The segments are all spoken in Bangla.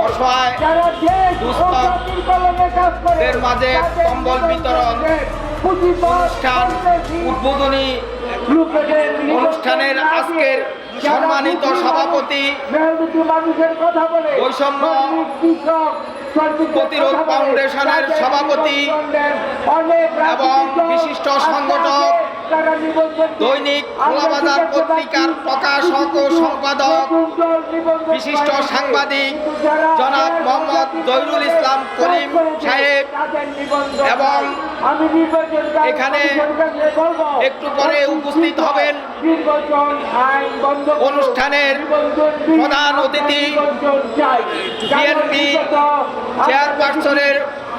অসহায় দুস্থদের মাঝে কম্বল বিতরণ অনুষ্ঠান উদ্বোধনী অনুষ্ঠানের আজকের সম্মানিত সভাপতি মানুষের কথা বলে বৈষম্য প্রতিরোধ ফাউন্ডেশনের সভাপতি এবং বিশিষ্ট সংগঠক দৈনিক খোলাবাজার পত্রিকার প্রকাশক ও সম্পাদক বিশিষ্ট সাংবাদিক জনাব মোহাম্মদ জহিরুল ইসলাম করিম সাহেব। এবং এখানে একটু পরে উপস্থিত হবেন অনুষ্ঠানের প্রধান অতিথি বিএনপি চেয়ারপারসনের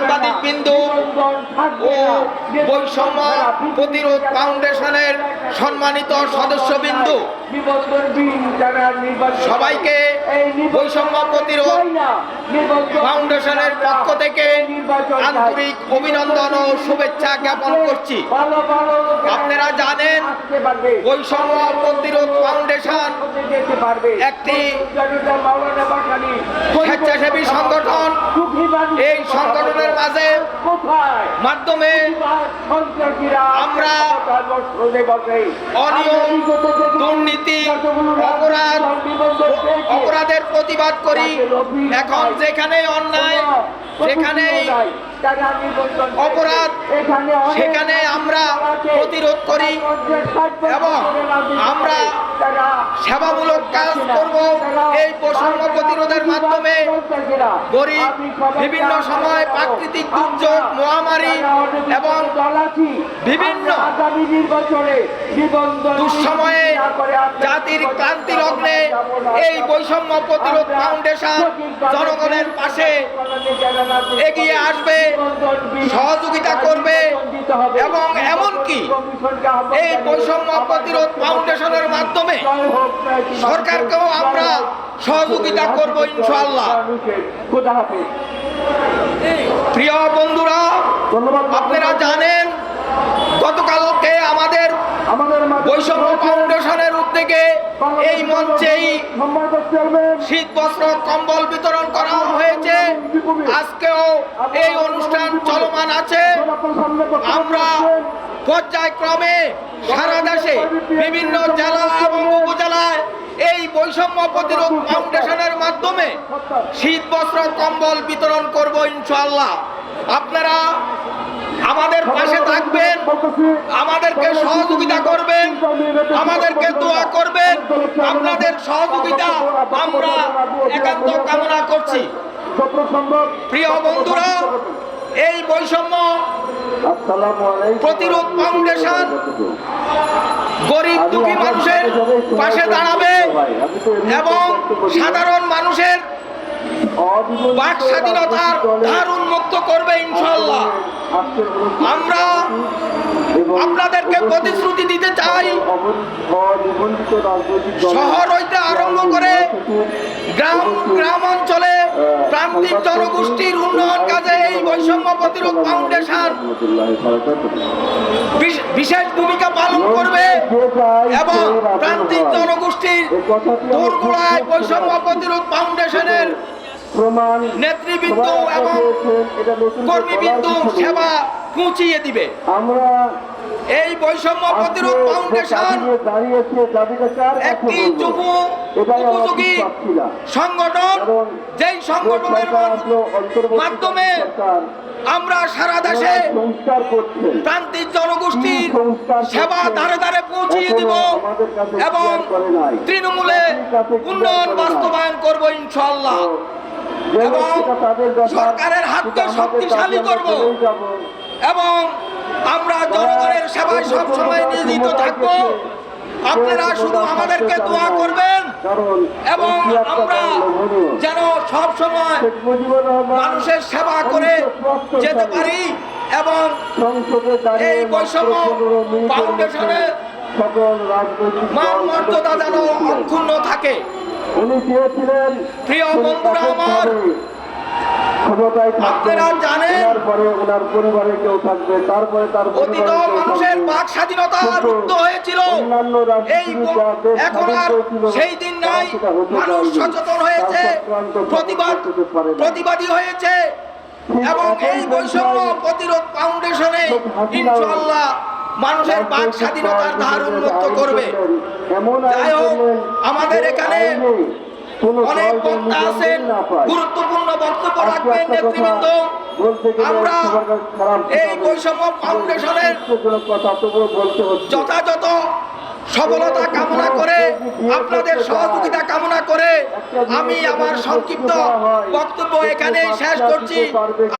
প্রিয় সাংবাদিকবৃন্দ ও বৈষম্য প্রতিরোধ ফাউন্ডেশনের সম্মানিত সদস্যবৃন্দ, সবাইকে বৈষম্য প্রতিরোধ ফাউন্ডেশনের পক্ষ থেকে আন্তরিক অভিনন্দন ও শুভেচ্ছা জ্ঞাপন করছি। আপনারা জানেন বৈষম্য প্রতিরোধ ফাউন্ডেশন একটি স্বেচ্ছাসেবী সংগঠন। এই সংগঠনের মাঝে মাধ্যমে আমরা অনিয়ম দুর্নীতি অপরাধ অপরাধের প্রতিবাদ করি। এখন যেখানে অন্যায় সেখানেই অপরাধ সেখানে আমরা প্রতিরোধ করি এবং আমরা সেবামূলক কাজ করব। এই বৈষম্য প্রতিরোধের মাধ্যমে গরিব বিভিন্ন সময় প্রাকৃতিক দুর্যোগ মহামারী এবং বিভিন্ন দুঃসময়ে জাতির ক্লান্তি লগ্নে এই বৈষম্য প্রতিরোধ ফাউন্ডেশন জনগণের পাশে এগিয়ে আসবে সহযোগিতা করবে এবং এমনকি এই বৈষম্য প্রতিরোধ ফাউন্ডেশনের মাধ্যমে সরকারকেও আমরা সহযোগিতা করব ইনশাল্লাহ প্রিয় বন্ধুরা আপনারা জানেন গতকালকে আমাদের আমাদের বৈষম্য ফাউন্ডেশনের উদ্যোগে এই মঞ্চেই শীত বস্ত্র, কম্বল বিতরণ করা হয়েছে। আজকেও এই অনুষ্ঠান চলমান আছে। আমরা পর্যায়ক্রমে সারা দেশে, বিভিন্ন জেলা এবং উপজেলায় এই বৈষম্য প্রতিরোধ ফাউন্ডেশনের মাধ্যমে শীত বস্ত্র, কম্বল বিতরণ করব ইনশাআল্লাহ। আপনারা আমাদের পাশে থাকবেন আমাদেরকে সহযোগিতা করবেন আমাদেরকে দোয়া করবেন আপনাদের সহযোগিতা আমরা একান্ত কামনা করছি। প্রিয় বন্ধুরা এই বৈষম্য প্রতিরোধ ফাউন্ডেশন গরিব দুঃখী মানুষের পাশে দাঁড়াবে এবং সাধারণ মানুষের বাক স্বাধীনতার ধার করবে ইনশাল্লাহ আমরা আপনাদেরকে প্রতিশ্রুতি দিতে চাই, শহর হইতে আরম্ভ করে গ্রাম গ্রাম অঞ্চলে প্রান্তিক জনগোষ্ঠীর উন্নয়ন কাজে এই বৈষম্য প্রতিরোধ ফাউন্ডেশন বিশেষ ভূমিকা পালন করবে এবং প্রান্তিক জনগোষ্ঠীর দোরগোড়ায় বৈষম্য প্রতিরোধ ফাউন্ডেশনের নেতৃবৃন্দ এবং কর্মীবৃন্দ সেবা পৌঁছিয়ে দিবে। আমরা এই বৈষম্য প্রতিরোধ ফাউন্ডেশন একটি যুব উপযোগী সংগঠন যেই সংগঠনের মাধ্যমে আমরা সারা দেশে প্রান্তিক জনগোষ্ঠীর সেবা ধারে ধারে পৌঁছিয়ে দিব এবং তৃণমূলে উন্নয়ন বাস্তবায়ন করব ইনশাল্লাহ এবং সরকারের হাতকে শক্তিশালী করব। এবং আমরা জনগণের সেবায় সবসময় নিয়োজিত থাকব। আপনারা শুধু আমাদেরকে দোয়া করবেন এবং আমরা যেন সব সময় মানুষের সেবা করে যেতে পারি এবং এই বৈষম্য ফাউন্ডেশনের মান মর্যাদা যেন অক্ষুণ্ণ থাকে। উনি চেয়েছিলেন প্রিয় বন্ধুরা আমার, আপনারা জানেন, ওনার পরিবারে কেউ থাকবে তারপরে তার অতীত মানুষের। বাক স্বাধীনতা রুদ্ধ হয়েছিল। এই এখন আর সেই দিন নাই। মানুষ সচেতন হয়েছে। প্রতিবাদ প্রতিবাদী হয়েছে। এবং এই বৈষম্য প্রতিরোধ ফাউন্ডেশনে ইনশাল্লাহ মানুষের বাক স্বাধীনতার ধার উন্মুক্ত করবে। যাই হোক, আমাদের এখানে অনেক বক্তা আছেন গুরুত্বপূর্ণ বক্তব্য রাখবেন নেতৃবৃন্দ। আমরা এই বৈষম্য ফাউন্ডেশনের যথাযথ সফলতা কামনা করে আপনাদের সহযোগিতা কামনা করে আমি আমার সংক্ষিপ্ত বক্তব্য এখানেই শেষ করছি।